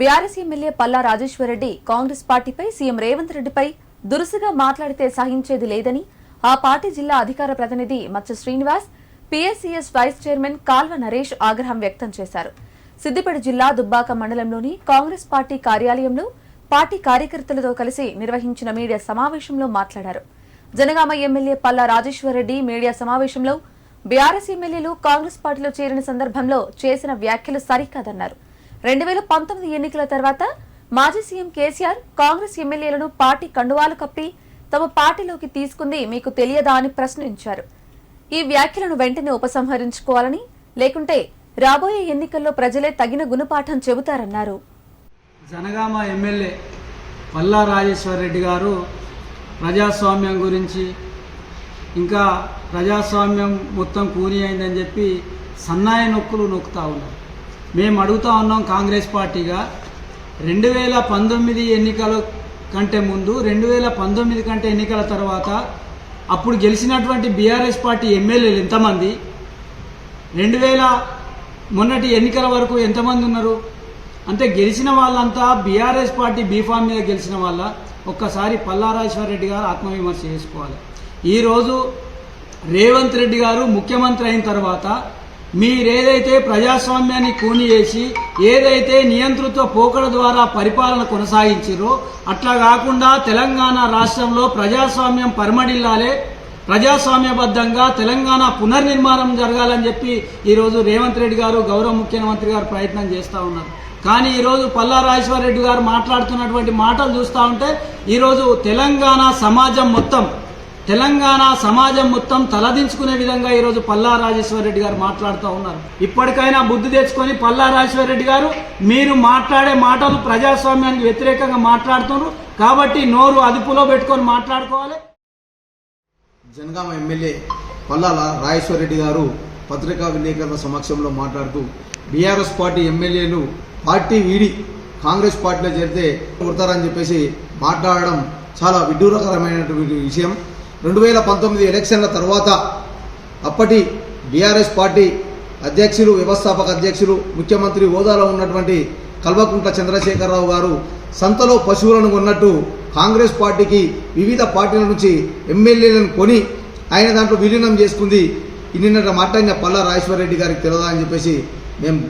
BRS MLA Palla Rajeshwar Reddy Congress పార్టీపై CM Revanth రెడ్డిపై దురుసుగా మాట్లాడితే సహించేది లేదని ఆ పార్టీ జిల్లా అధికార ప్రతినిధి Maccha Srinivas PSCS vice chairman Kalva Naresh ఆగ్రహం వ్యక్తం చేశారు. సిద్దిపేట జిల్లా దుబ్బాక మండలంలోని కాంగ్రెస్ పార్టీ కార్యాలయంలో పార్టీ కార్యకర్తలతో కలిసి నిర్వహించిన మీడియా సమావేశంలో మాట్లాడారు. జనగామ ఎమ్మెల్యే పల్లా రాజేశ్వరరెడ్డి మీడియా సమావేశంలో బీఆర్ఎస్ ఎమ్మెల్యేలు కాంగ్రెస్ పార్టీలో చేరిన సందర్భంలో చేసిన వ్యాఖ్యలు సరికాదన్నారు. రెండు వేల పంతొమ్మిది ఎన్నికల తర్వాత మాజీ సీఎం కేసీఆర్ కాంగ్రెస్ ఎమ్మెల్యేలను పార్టీ కండువాలు కప్పి తమ పార్టీలోకి తీసుకుంది మీకు తెలియదా అని ప్రశ్నించారు. ఈ వ్యాఖ్యలను వెంటనే ఉపసంహరించుకోవాలని లేకుంటే రాబోయే ఎన్నికల్లో ప్రజలే తగిన గుణపాఠం చెబుతారన్నారు. జనగామ ఎమ్మెల్యే పల్లా రాజేశ్వర్ రెడ్డి గారు ప్రజాస్వామ్యం గురించి ఇంకా ప్రజాస్వామ్యం మొత్తం కూని అయిందని చెప్పి సన్నాయి నొక్కులు నొక్కుతా ఉన్నారు. మేము అడుగుతా ఉన్నాం కాంగ్రెస్ పార్టీగా. రెండు వేల పంతొమ్మిది ఎన్నికల కంటే ముందు రెండు వేల పంతొమ్మిది కంటే ఎన్నికల తర్వాత అప్పుడు గెలిచినటువంటి బీఆర్ఎస్ పార్టీ ఎమ్మెల్యేలు ఎంతమంది? రెండు వేల మొన్నటి ఎన్నికల వరకు ఎంతమంది ఉన్నారు? అంటే గెలిచిన వాళ్ళంతా బీఆర్ఎస్ పార్టీ బీఫామ్ మీద గెలిచిన వాళ్ళ. ఒక్కసారి పల్లారాజేశ్వర రెడ్డి గారు ఆత్మవిమర్శ చేసుకోవాలి. ఈరోజు రేవంత్ రెడ్డి గారు ముఖ్యమంత్రి అయిన తర్వాత మీరేదైతే ప్రజాస్వామ్యాన్ని కూనియేసి ఏదైతే నియంతృత్వ పోకడ ద్వారా పరిపాలన కొనసాగించారో అట్లా కాకుండా తెలంగాణ రాష్ట్రంలో ప్రజాస్వామ్యం పరిమడిల్లాలే ప్రజాస్వామ్యబద్ధంగా తెలంగాణ పునర్నిర్మాణం జరగాలని చెప్పి ఈరోజు రేవంత్ రెడ్డి గారు గౌరవ ముఖ్యమంత్రి గారు ప్రయత్నం చేస్తూ ఉన్నారు. కానీ ఈరోజు పల్లా రాజేశ్వర రెడ్డి గారు మాట్లాడుతున్నటువంటి మాటలు చూస్తూ ఉంటే ఈరోజు తెలంగాణ సమాజం మొత్తం తెలంగాణ సమాజం మొత్తం తలదించుకునే విధంగా ఈరోజు పల్లా రాజేశ్వర రెడ్డి గారు మాట్లాడుతూ ఉన్నారు. ఇప్పటికైనా బుద్ధి తెచ్చుకొని పల్లా రాజేశ్వర రెడ్డి గారు మీరు మాట్లాడే మాటలు ప్రజాస్వామ్యానికి వ్యతిరేకంగా మాట్లాడుతున్నారు. కాబట్టి నోరు అదుపులో పెట్టుకొని మాట్లాడుకోవాలి. జనగామ ఎమ్మెల్యే పల్లాల రాజేశ్వర రెడ్డి గారు పత్రికా విలేకరుల సమక్షంలో మాట్లాడుతూ బీఆర్ఎస్ పార్టీ ఎమ్మెల్యేలు పార్టీ వీడి కాంగ్రెస్ పార్టీలో చేరితే కొడతారని చెప్పేసి మాట్లాడడం చాలా విడ్డూరకరమైనటువంటి విషయం. రెండు వేల పంతొమ్మిది ఎలక్షన్ల తర్వాత అప్పటి బీఆర్ఎస్ పార్టీ అధ్యక్షులు వ్యవస్థాపక అధ్యక్షులు ముఖ్యమంత్రి హోదాలో ఉన్నటువంటి కల్వకుంట్ల చంద్రశేఖరరావు గారు సంతలో పశువులను కొన్నట్టు కాంగ్రెస్ పార్టీకి వివిధ పార్టీల నుంచి ఎమ్మెల్యేలను కొని ఆయన దాంట్లో విలీనం చేసుకుంది. నిన్న మాట్లాడిన పల్లా రాజేశ్వర రెడ్డి గారికి తెలదా అని చెప్పేసి మేము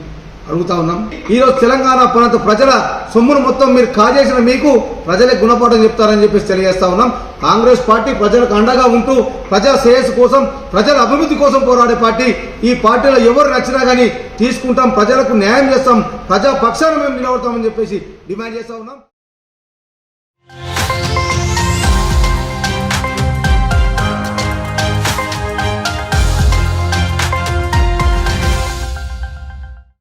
అడుగుతా ఉన్నాం. ఈరోజు తెలంగాణ ప్రాంత ప్రజల సొమ్మును మొత్తం మీరు కాజేసిన మీకు ప్రజలే గుణపాఠం చెప్తారని చెప్పేసి తెలియజేస్తా ఉన్నాం. కాంగ్రెస్ పార్టీ ప్రజలకు అండగా ఉంటూ ప్రజా శ్రేయస్సు కోసం ప్రజల అభివృద్ధి కోసం పోరాడే పార్టీ. ఈ పార్టీలో ఎవరు నచ్చినా కానీ తీసుకుంటాం ప్రజలకు న్యాయం చేస్తాం ప్రజా పక్షాన మేము నిలబడతామని చెప్పేసి డిమాండ్ చేస్తా ఉన్నాం.